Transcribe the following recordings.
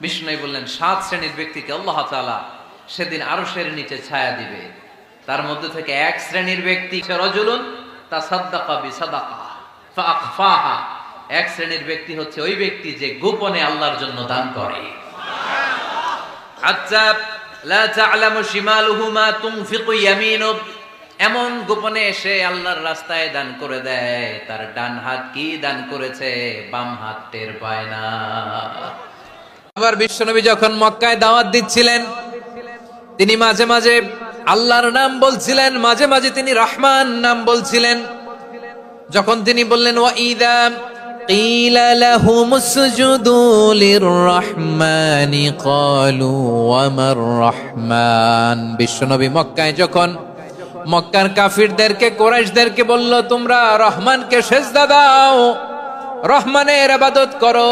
বিষ্ণু বললেন, সাত শ্রেণির ব্যক্তিকে আল্লাহ তাআলা সেদিন আরশের নিচে ছায়া দিবে। তার মধ্যে থেকে এক শ্রেণির ব্যক্তি রজুলুন তা সাদ্দাকা বি সাদাকা এক শ্রেণির ব্যক্তি হচ্ছে ওই ব্যক্তি যে গোপনে আল্লাহর জন্য দান করে। আচ্ছা লা তা'লামু শিমালুহু তুনফিকু ইয়ামিনু। এমন গোপনে এসে আল্লাহর রাস্তায় দান করে দেয়। তার ডান হাত কি দান করেছে? বাম হাত টের পায় না। আবার বিশ্বনবী যখন মক্কায় দাওয়াত দিচ্ছিলেন তিনি মাঝে মাঝে আল্লাহর নাম বলছিলেন মাঝে মাঝে তিনি রহমান নাম বলছিলেন যখন তিনি বললেন ওয়া ইদা قيل لهم اسجدوا للرحمن قالوا وما الرحمن বিশ্বনবী মক্কায় যখন মক্কার কাফিরদেরকে কোরাইশদেরকে বলল তোমরা রহমানকে সেজদা দাও রহমানের ইবাদত করো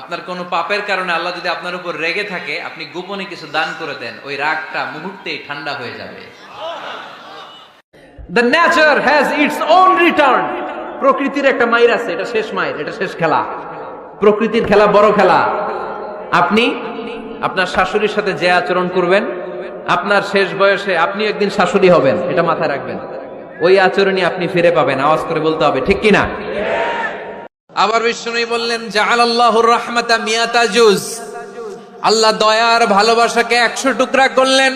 আপনার কোনো পাপের কারণে আল্লাহ যদি আপনার উপর রেগে থাকে, আপনি গোপনে কিছু দান করে দেন, ওই রাগটা মুহূর্তেই ঠান্ডা হয়ে যাবে। The nature has its own return প্রকৃতির একটা মাইর আছে, এটা শেষ মাইর, এটা শেষ খেলা। প্রকৃতির খেলা বড় খেলা। আপনি আপনার শাশুড়ির সাথে যে আচরণ করবেন, আপনার শেষ বয়সে আপনি একদিন শাশুড়ি হবেন, এটা মাথায় রাখবেন। ওই আচরণই আপনি ফিরে পাবেন, আওয়াজ করে বলতে হবে, ঠিক কিনা? আবার বিষ্ণু বললেন জাহালাল্লাহুর রাহমাতা মিয়াতা জুজ। আল্লাহ দয়ার ভালোবাসাকে একশো টুকরা করলেন।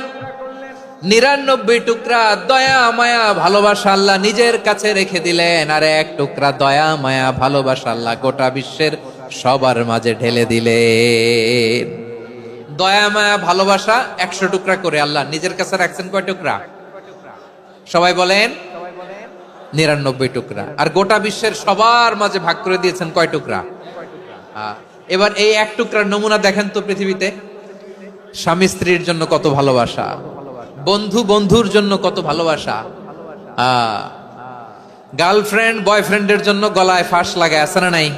নিরানব্বই টুকরা দয়া, মায়া, ভালোবাসা আল্লাহ নিজের কাছে রেখে দিলেন। আর এক টুকরা দয়া, মায়া, ভালোবাসা আল্লাহ গোটা বিশ্বের সবার মাঝে ঢেলে দিলে দয়া, মায়া, ভালোবাসা একশো টুকরা করে আল্লাহ নিজের কাছে রাখছেন কয় টুকরা? সবাই বলেন নিরানব্বই টুকরা। আর গোটা বিশ্বের সবার মাঝে ভাগ করে দিয়েছেন কয় টুকরা? এবার এই এক টুকরার নমুনা দেখেন তো পৃথিবীতে। স্বামী স্ত্রীর জন্য কত ভালোবাসা। বন্ধু বন্ধুর জন্য কত ভালোবাসা। গার্লফ্রেন্ড বয়ফ্রেন্ডের জন্য গলায় ফাঁস লাগায়, আছে না নাই?